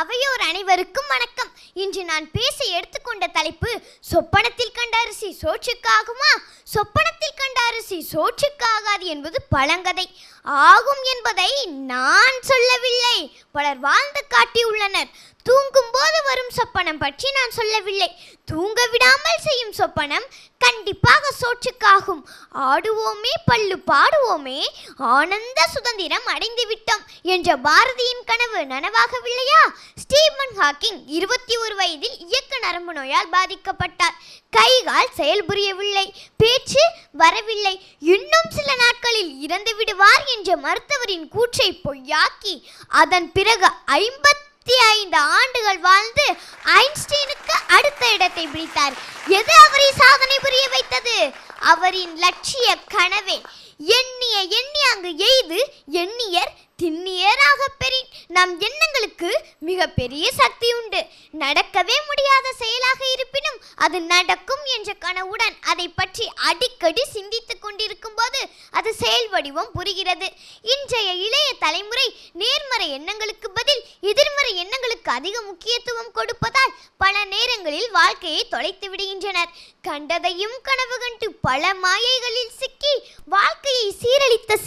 அவையோர் அனைவருக்கும் வணக்கம். இன்று நான் பேச எடுத்துக்கொண்ட தலைப்பு சொப்பனத்தில் கண்ட அரிசி சோற்றுக்காகுமா? சொப்பனத்தில் கண்ட அரிசி சோற்றுக்காகாது என்பது பழங்கதை. ஆகும் என்பதை நான் சொல்லவில்லை. பலர் வாழ்ந்து காட்டியுள்ளனர். தூங்கும் போது வரும் சொப்பனம் பற்றி நான் சொல்லவில்லை. தூங்க விடாமல் செய்யும் சொப்பனம் கண்டிப்பாக சோற்றுக்காகும். ஆடுவோமே பல்லு பாடுவோமே ஆனந்த சுதந்திரம் அடைந்து விட்டோம் என்ற பாரதியின் கனவு நனவாகவில்லையா? ஸ்டீவன் ஹாக்கிங் இருபத்தி ஒரு வயதில் இயக்க நரம்பு நோயால் பாதிக்கப்பட்டார். கைகால் செயல்புரியவில்லை. பேச்சு வரவில்லை. இன்னும் சில நாட்களில் இறந்து விடுவார் என்ற மருத்துவரின் கூற்றை பொய்யாக்கி அதன் பிறகு ஐம்பத்தி ஐந்து ஆண்டுகள் வாழ்ந்து ஐன்ஸ்டீனுக்கு அடுத்த இடத்தை பிடித்தார். எது அவரை சாதனை புரிய வைத்தது? அவரின் லட்சிய கனவே. எண்ணிய எண்ணி அங்கு எய்து எண்ணியர் திண்ணியராக பெறின். நம் எண்ணங்களுக்கு மிக பெரிய சக்தி உண்டு. நடக்கவே முடியாத செயலாக இருப்பினும் அது நடக்கும் என்ற கனவுடன் அதை பற்றி அடிக்கடி சிந்தித்துக் கொண்டிருக்கும் போது அது செயல் வடிவம் புரிகிறது. இன்றைய இளைய தலைமுறை நேர்மறை எண்ணங்களுக்கு பதில் எதிர்மறை எண்ணங்களுக்கு அதிக முக்கியத்துவம் கொடுப்பதால் பல நேரங்களில் வாழ்க்கையை தொலைத்து விடுகின்றனர். கண்டதையும் கனவு கண்டு பல மாயைகளில் சிக்கி வாழ்க்கை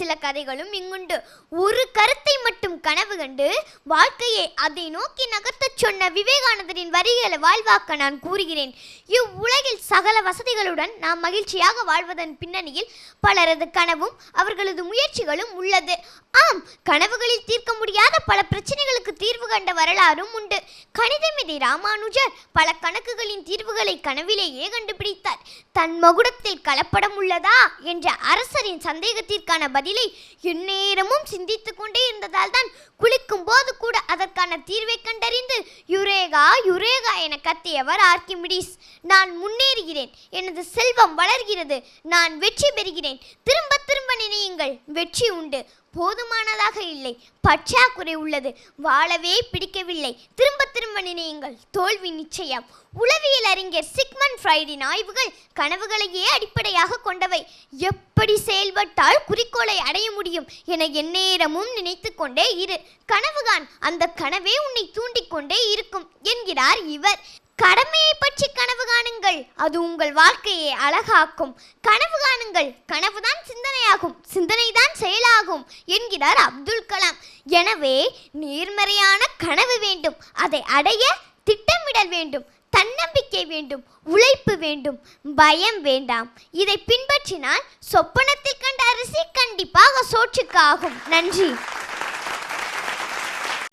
சில கதைகளும் இங்குண்டு. ஒரு கருத்தை மட்டும் கனவு கண்டு வாழ்க்கையை அதை நோக்கி நகர்த்தச் சொன்ன விவேகானந்தரின் வரிகளை வாழ்வாக்க நான் கூறுகிறேன். இவ்வுலகில் சக வசதிகளுடன் நாம் மகிழ்ச்சியாக வாழ்வதன் பின்னணியில் பலரது கனவும் அவர்களது முயற்சிகளும் உள்ளது. ஆம் கனவுகளில் தீர்க்க முடியாத பல பிரச்சனைகளுக்கு தீர்வு கண்ட வரலாறும் உண்டு. கணிதமிதி ராமானுஜர் பல கணக்குகளின் தீர்வுகளை கனவிலேயே கண்டுபிடித்தார். தன் மகுடத்தில் கலப்படம் உள்ளதா என்ற அரசரின் சந்தேகத்திற்கான பதிலை எந்நேரமும் சிந்தித்து கொண்டே இருந்ததால் தான் குளிக்கும் போது கூட அதற்கான தீர்வை கண்டறிந்து யுரேகா யுரேகா என கத்தியவர் ஆர்கிமிடிஸ் நான் முன்னேறுகிறேன். எனது செல்வம் வளர்கிறது. நான் வெற்றி பெறுகிறேன். திரும்ப திரும்ப நினையுங்கள். வெற்றி உண்டு. போதுமானதாக இல்லை. பற்றாக்குறை உள்ளது. வாழவே பிடிக்கவில்லை. திரும்ப திரும்ப நினையுங்கள். தோல்வி நிச்சயம். உளவியல் அறிஞர் சிக்மன் ஃப்ரைடின் ஆய்வுகள் கனவுகளையே அடிப்படையாக கொண்டவை. எப்படி செயல்பட்டால் குறிக்கோளை அடைய முடியும் என எந்நேரமும் நினைத்து கொண்டே இரு. கனவுகான் அந்த கனவே உன்னை தூண்டிக்கொண்டே இருக்கும் என்கிறார் இவர். கடமையை பற்றி கனவு காணுங்கள். அது உங்கள் வாழ்க்கையை அழகாக்கும். கனவு காணுங்கள். கனவுதான் சிந்தனையாகும். சிந்தனைதான் செயலாகும் என்கிறார் அப்துல் கலாம். எனவே நேர்மறையான கனவு வேண்டும். அதை அடைய திட்டமிடல் வேண்டும். தன்னம்பிக்கை வேண்டும். உழைப்பு வேண்டும். பயம் வேண்டாம். இதை பின்பற்றினால் சொப்பனத்தில் கண்ட அரிசி கண்டிப்பாக சோற்றுக்கு ஆகும். நன்றி.